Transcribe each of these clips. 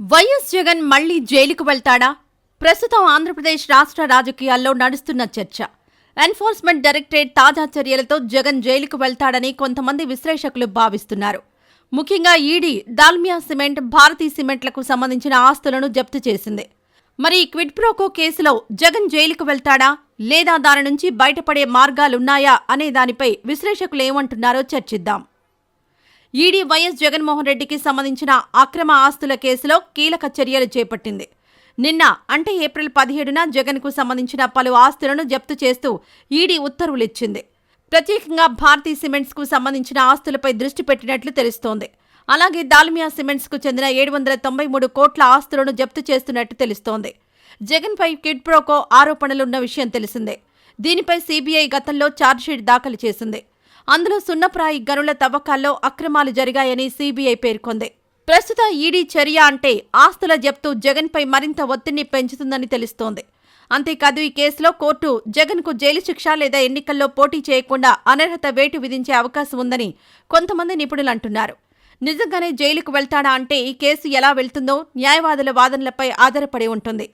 YS Jagan మళ్ళీ జైలుకు వెళ్తాడా? ప్రస్తుతం ఆంధ్రప్రదేశ్ రాష్ట్ర రాజకీయాల్లో నడుస్తున్న చర్చ. ఎన్ఫోర్స్మెంట్ డైరెక్టరేట్ తాజా చర్యలతో జగన్ జైలుకు వెళ్తాడని కొంతమంది విశ్లేషకులు భావిస్తున్నారు. ముఖ్యంగా ఈడీ దాల్మియా సిమెంట్ భారతీ సిమెంట్లకు సంబంధించిన ఆస్తులను జప్తు చేసింది. మరి ఈ క్విడ్ ప్రోకో కేసులో జగన్ జైలుకు వెళ్తాడా? లేదా దాని నుంచి బయటపడే మార్గాలున్నాయా? అనే దానిపై విశ్లేషకులు ఏమంటున్నారో చర్చిద్దాం. ఈడీ వైఎస్ జగన్మోహన్ రెడ్డికి సంబంధించిన అక్రమ ఆస్తుల కేసులో కీలక చర్యలు చేపట్టింది. నిన్న అంటే ఏప్రిల్ పదిహేడున జగన్కు సంబంధించిన పలు ఆస్తులను జప్తు చేస్తూ ఈడీ ఉత్తర్వులిచ్చింది. ప్రత్యేకంగా భారతీ సిమెంట్స్కు సంబంధించిన ఆస్తులపై దృష్టి పెట్టినట్లు తెలుస్తోంది. అలాగే దాల్మియా సిమెంట్స్కు చెందిన ఏడు వందల తొంభై మూడు కోట్ల ఆస్తులను జప్తు చేస్తున్నట్టు తెలుస్తోంది. జగన్పై కిడ్ ప్రోకో ఆరోపణలున్న విషయం తెలిసిందే. దీనిపై సీబీఐ గతంలో ఛార్జ్షీట్ దాఖలు చేసింది. అందులో సున్నప్రాయి గనుల తవ్వకాల్లో అక్రమాలు జరిగాయని సీబీఐ పేర్కొంది. ప్రస్తుత ఈడీ చర్య అంటే ఆస్తుల జప్తు జగన్పై మరింత ఒత్తిడిని పెంచుతుందని తెలుస్తోంది. అంతేకాదు ఈ కేసులో కోర్టు జగన్కు జైలు శిక్ష లేదా ఎన్నికల్లో పోటీ చేయకుండా అనర్హత వేటు విధించే అవకాశం ఉందని కొంతమంది నిపుణులు అంటున్నారు. నిజంగానే జైలుకు వెళ్తాడా అంటే ఈ కేసు ఎలా వెళ్తుందో న్యాయవాదుల వాదనలపై ఆధారపడి ఉంటుంది.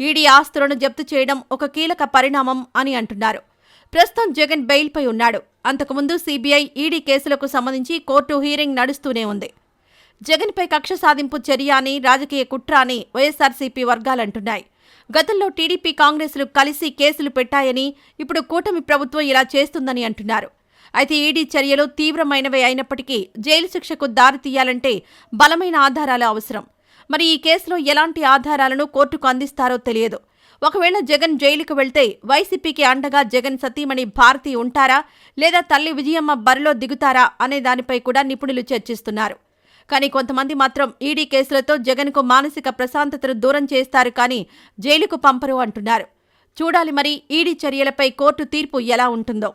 ఈడీ ఆస్తులను జప్తు చేయడం ఒక కీలక పరిణామం అని అంటున్నారు. ప్రస్తుతం జగన్ బెయిల్పై ఉన్నాడు. అంతకుముందు సీబీఐ ఈడీ కేసులకు సంబంధించి కోర్టు హీరింగ్ నడుస్తూనే ఉంది. జగన్పై కక్ష సాధింపు చర్య అని రాజకీయ కుట్ర అని వైఎస్ఆర్సీపీ వర్గాలంటున్నాయి. గతంలో టీడీపీ కాంగ్రెస్లు కలిసి కేసులు పెట్టాయని ఇప్పుడు కూటమి ప్రభుత్వం ఇలా చేస్తుందని అంటున్నారు. అయితే ఈడీ చర్యలు తీవ్రమైనవే అయినప్పటికీ జైలు శిక్షకు దారి తీయాలంటే బలమైన ఆధారాలు అవసరం. మరి ఈ కేసులో ఎలాంటి ఆధారాలను కోర్టుకు అందిస్తారో తెలియదు. ఒకవేళ జగన్ జైలుకు వెళ్తే వైసీపీకి అండగా జగన్ సతీమణి భారతి ఉంటారా? లేదా తల్లి విజయమ్మ బరిలో దిగుతారా? అనే దానిపై కూడా నిపుణులు చర్చిస్తున్నారు. కానీ కొంతమంది మాత్రం ఈడీ కేసులతో జగన్కు మానసిక ప్రశాంతతను దూరం చేస్తారు కానీ జైలుకు పంపరు అంటున్నారు. చూడాలి మరి ఈడీ చర్యలపై కోర్టు తీర్పు ఎలా ఉంటుందో.